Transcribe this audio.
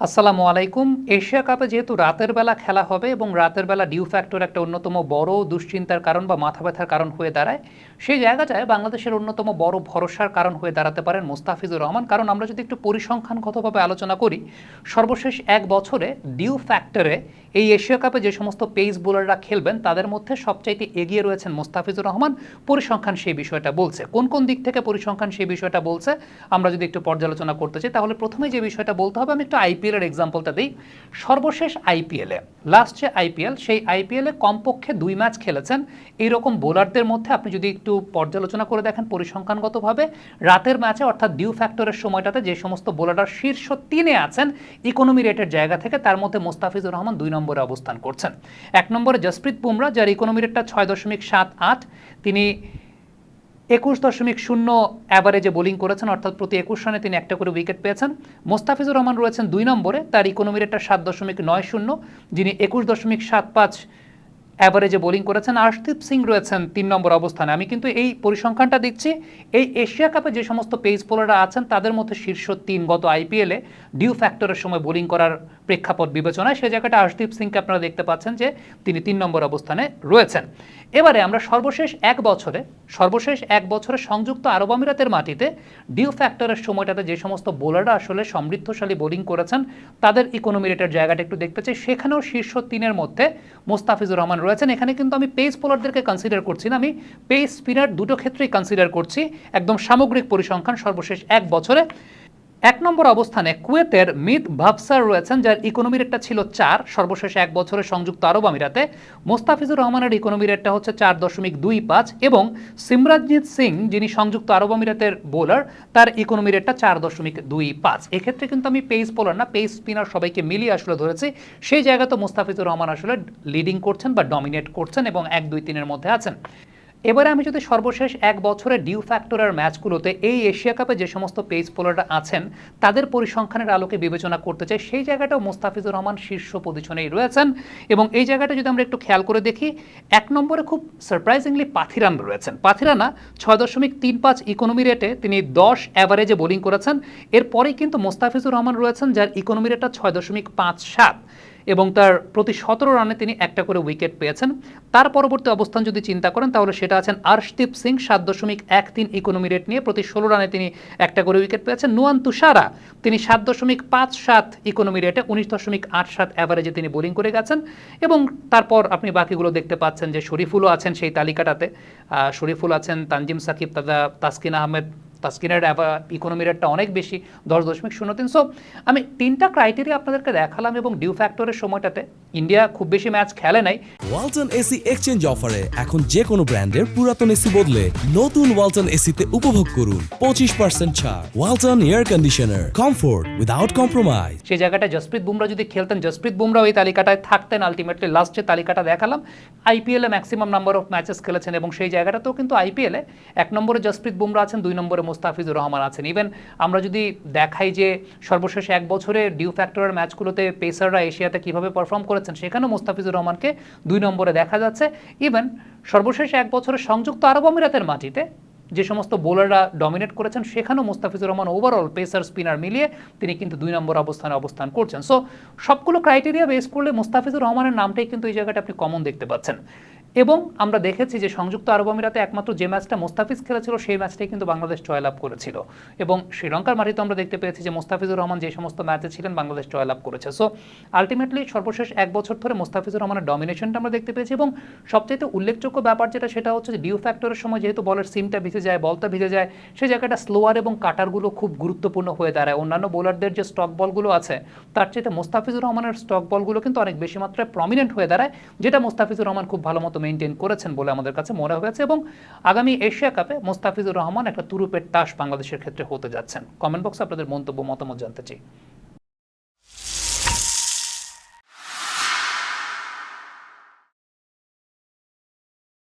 আসসালামু আলাইকুম। এশিয়া কাপে যেহেতু রাতের বেলা খেলা হবে এবং রাতের বেলা ডিউ ফ্যাক্টর একটা অন্যতম বড় দুশ্চিন্তার কারণ বা মাথা ব্যথার কারণ হয়ে দাঁড়ায়, সেই জায়গাটায় বাংলাদেশের অন্যতম বড় ভরসার কারণ হয়ে দাঁড়াতে পারেন মোস্তাফিজুর রহমান। কারণ আমরা যদি একটু পরিসংখ্যানগতভাবে আলোচনা করি, সর্বশেষ এক বছরে ডিউ ফ্যাক্টরে এই এশিয়া কাপে যে সমস্ত পেস বোলাররা খেলবেন, তাদের মধ্যে সবচাইতে এগিয়ে রয়েছেন মোস্তাফিজুর রহমান। পরিসংখ্যান সেই বিষয়টা বলছে। কোন কোন দিক থেকে পরিসংখ্যান সেই বিষয়টা বলছে, আমরা যদি একটু পর্যালোচনা করতে চাই, তাহলে প্রথমে যে বিষয়টা বলতে হবে, আমি একটু আইপিএলের এক্সাম্পলটা দিই। সর্বশেষ আইপিএলে লাস্ট যে আইপিএল সেই আইপিএলে কমপক্ষে দুই ম্যাচ খেলেছেন। এইরকম বোলারদের মধ্যে আপনি যদি একটু পর্যালোচনা করে দেখেন পরিসংখ্যানগতভাবে, রাতের ম্যাচে অর্থাৎ ডিউ ফ্যাক্টরের সময়টাতে যে সমস্ত বোলাররা শীর্ষ তিনে আছেন ইকোনমি রেটের জায়গা থেকে তার মধ্যে মোস্তাফিজুর রহমান দুই নম্বরে অবস্থান করছেন। এক নম্বরে জসপ্রীত বুমরা, যার ইকোনমি রেটটা ছয় দশমিক সাত আট, তিনি একুশ দশমিক শূন্য অ্যাভারেজে বোলিং করেছেন, অর্থাৎ প্রতি একুশ রানে তিনি একটা করে উইকেট পেয়েছেন। মোস্তাফিজুর রহমান রয়েছেন দুই নম্বরে, তার ইকোনমি রেটটা সাত দশমিক নয় শূন্য, যিনি একুশ দশমিক সাত পাঁচ অ্যাভারেজে বোলিং করেছেন। আর্শদীপ সিং রয়েছেন তিন নম্বর অবস্থানে। আমি কিন্তু এই পরিসংখ্যানটা দেখছি। এই এশিয়া কাপে যে সমস্ত পেস বোলাররা আছেন, তাদের মধ্যে শীর্ষ তিন গত আইপিএলে ডিউ ফ্যাক্টরের সময় বোলিং করার প্রেক্ষাপট বিবেচনায় সে জায়গাটা আর্শদীপ সিংকে আপনারা দেখতে পাচ্ছেন যে তিনি তিন নম্বর অবস্থানে রয়েছেন। এবারে আমরা সর্বশেষ এক বছরে, সর্বশেষ এক বছরে সংযুক্ত আরব আমিরাতের মাটিতে ডিউ ফ্যাক্টরের সময়টাতে যে সমস্ত বোলাররা আসলে সমৃদ্ধশালী বোলিং করেছেন, তাদের ইকোনমি রেটের জায়গাটা একটু দেখতে চাই। সেখানেও শীর্ষ তিনের মধ্যে মোস্তাফিজুর রহমান রয়েছেন। এখানে কিন্তু আমি পেস বোলারদেরকে কনসিডার করছি না। আমি পেস স্পিনার দুটো ক্ষেত্রেই কনসিডার করছি। একদম সামগ্রিক পরিসংখ্যান সর্বশেষ এক বছরে। এক নম্বর অবস্থানে কুয়েতের মিত ভাবসার রয়েছেন, যার ইকোনমি রেটটা ছিল চার, সর্বশেষ এক বছরে সংযুক্ত আরব আমিরাতে। মোস্তাফিজুর রহমানের ইকোনমি রেটটা হচ্ছে চার দশমিক দুই পাঁচ এবং সিমরাজজিৎ সিং, যিনি সংযুক্ত আরব আমিরাতের বোলার তার ইকোনমি রেটটা চার দশমিক দুই পাঁচ। এক্ষেত্রে কিন্তু আমি পেস বোলার না পেস স্পিনার সবাইকে মিলিয়ে আসলে ধরেছি। সেই জায়গাতে মোস্তাফিজুর রহমান আসলে লিডিং করছেন বা ডমিনেট করছেন এবং এক দুই তিনের মধ্যে আছেন। এবারে আমি যদি সর্বশেষ এক বছরের ডিউ ফ্যাক্টরের ম্যাচগুলোতে এই এশিয়া কাপে যে সমস্ত পেস বোলাররা আছেন, তাদের পরিসংখ্যানের আলোকে বিবেচনা করতে চাই, সেই জায়গাটাও মোস্তাফিজুর রহমান শীর্ষ পজিশনেই রয়েছেন। এবং এই জায়গাটা যদি আমরা একটু খেয়াল করে দেখি, এক নম্বরে খুব সারপ্রাইজিংলি পাথিরান রয়েছেন। পাথিরানা ছয় দশমিক তিন পাঁচ ইকোনমি রেটে তিনি দশ অ্যাভারেজে বোলিং করেছেন। এরপরেই কিন্তু মোস্তাফিজুর রহমান রয়েছেন, যার ইকোনমি রেটটা ছয় দশমিক পাঁচ সাত। এবং তার প্রতি সতেরো রানে তিনি একটা করে উইকেট পেয়েছেন। তার পরবর্তী অবস্থান যদি চিন্তা করেন, তাহলে সেটা আছেন আর্শদীপ সিং, সাত দশমিক এক তিন ইকোনমি রেট নিয়ে প্রতি ষোলো রানে তিনি একটা করে উইকেট পেয়েছেন। নুয়ান তুষারা, তিনি সাত দশমিক পাঁচ সাত ইকোনমি রেটে উনিশ দশমিক আট সাত অ্যাভারেজে তিনি বোলিং করে গেছেন। এবং তারপর আপনি বাকিগুলো দেখতে পাচ্ছেন যে শরীফুলও আছেন সেই তালিকাটাতে। শরীফুল আছেন, তানজিম সাকিব তাদা তাসকিন আহমেদ তাস্কিনের ইকোনমি রেটটা অনেক বেশি, দশ দশমিক শূন্য তিন। সো আমি তিনটা ক্রাইটেরিয়া আপনাদেরকে দেখালাম এবং ডিউ ফ্যাক্টরের সময়টাতে ইন্ডিয়া খুব বেশি ম্যাচ খেলে নাই। ওয়ালটন এসি এক্সচেঞ্জ অফারে এখন যে কোনো ব্র্যান্ডের পুরাতন এসি বদলে নতুন ওয়ালটন এসিতে উপভোগ করুন। পঁচিশ পার্সেন্ট ছাড় Walton air conditioner comfort without compromise. সেই জায়গাটা জসপ্রীত বুমরা যদি খেলতেন জসপ্রীত বুমরা ওই তালিকাটায় থাকতেন। আলটিমেটলি লাস্ট তালিকাটা দেখালাম আইপিএলে ম্যাক্সিমাম নাম্বার অফ ম্যাচেস খেলেছেন এবং সেই জায়গাটাতেও কিন্তু আইপিএলে এক নম্বরে জসপ্রীত বুমরা আছেন দুই নম্বরে মোস্তাফিজুর রহমান আছেন। ইভেন আমরা যদি দেখাই যে সর্বশেষ এক বছরে ডিউ ফ্যাক্টরের ম্যাচগুলোতে পেসাররা এশিয়াতে কীভাবে পারফর্ম করেছেন, সেখানেও মোস্তাফিজুর রহমানকে দুই নম্বরে দেখা যাচ্ছে। ইভেন সর্বশেষ এক বছরে সংযুক্ত আরব আমিরাতের মাটিতে যে সমস্ত বোলাররা ডমিনেট করেছেন, সেখানেও Mustafizur Rahman overall pacer spinner মিলিয়ে তিনি কিন্তু দুই নম্বর অবস্থানে অবস্থান করছেন। সো সবগুলো ক্রাইটেরিয়া বেস করলে মোস্তাফিজুর রহমানের নামটাই কিন্তু এই জায়গাটা আপনি কমন দেখতে পাচ্ছেন। এবং আমরা দেখেছি যে সংযুক্ত আরব আমিরাতে একমাত্র যে ম্যাচটা মোস্তাফিজ খেলেছিল, সেই ম্যাচটাই কিন্তু বাংলাদেশ জয়লাভ করেছিল। এবং শ্রীলঙ্কার মাটিতে আমরা দেখতে পেয়েছি যে মোস্তাফিজুর রহমান যে সমস্ত ম্যাচে ছিলেন, বাংলাদেশ জয়লাভ করেছে। সো আলটিমেটলি সর্বশেষ এক বছর ধরে মোস্তাফিজুর রহমানের ডমিনেশনটা আমরা দেখতে পেয়েছি এবং সবচেয়ে উল্লেখযোগ্য ব্যাপার যেটা, সেটা হচ্ছে যে ডিউ ফ্যাক্টরের সময় যেহেতু বলের সিমটা ভিজে যায়, বলটা ভিজে যায় সেই জায়গাটা স্লোয়ার এবং কাটারগুলো খুব গুরুত্বপূর্ণ হয়ে দাঁড়ায়। অন্যান্য বোলারদের যে স্টক বলগুলো আছে, তার চেয়ে মোস্তাফিজুর রহমানের স্টক বলগুলো কিন্তু অনেক বেশি মাত্রায় প্রমিনেন্ট হয়ে দাঁড়ায়, যেটা মোস্তাফিজুর রহমান খুব ভালো মতো মেনটেন করেছেন বলে আমাদের কাছে মনে হয়েছে এবং আগামী এশিয়া কাপে মোস্তাফিজুর রহমান একটা তুরুপের তাস বাংলাদেশের ক্ষেত্রে হতে যাচ্ছেন। কমেন্ট বক্সে আপনাদের মন্তব্য, মতামত জানতে চাই।